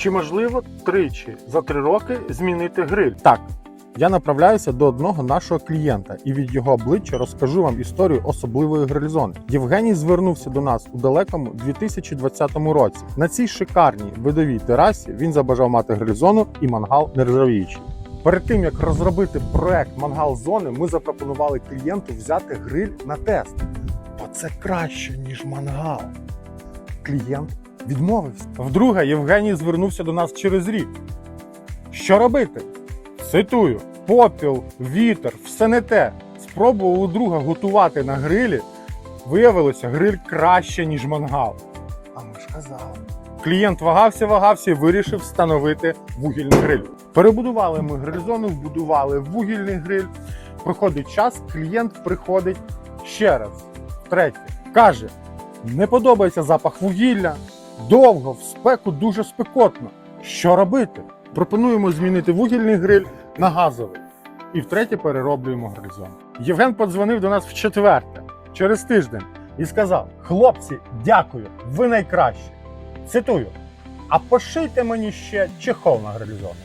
Чи можливо тричі за три роки змінити гриль? Так, я направляюся до одного нашого клієнта і від його обличчя розкажу вам історію особливої грильзони. Євгеній звернувся до нас у далекому 2020 році. На цій шикарній видовій терасі він забажав мати грильзону і мангал нержавіючий. Перед тим як розробити проект мангал зони, ми запропонували клієнту взяти гриль на тест. Бо це краще, ніж мангал. Клієнт відмовився. Вдруге, Євгеній звернувся до нас через рік. Що робити? Цитую: попіл, вітер, все не те. Спробував у друга готувати на грилі. Виявилося, гриль краще, ніж мангал. А ми ж казали. Клієнт вагався, вагався і вирішив встановити вугільний гриль. Перебудували ми гриль-зону, вбудували вугільний гриль. Проходить час, клієнт приходить ще раз. Третє. Каже: не подобається запах вугілля. Довго, в спеку дуже спекотно. Що робити? Пропонуємо змінити вугільний гриль на газовий. І втретє перероблюємо грильзон. Євген подзвонив до нас в четверте, через тиждень, і сказав: Хлопці, дякую, ви найкращі. Цитую: а пошийте мені ще чехол на грильзон.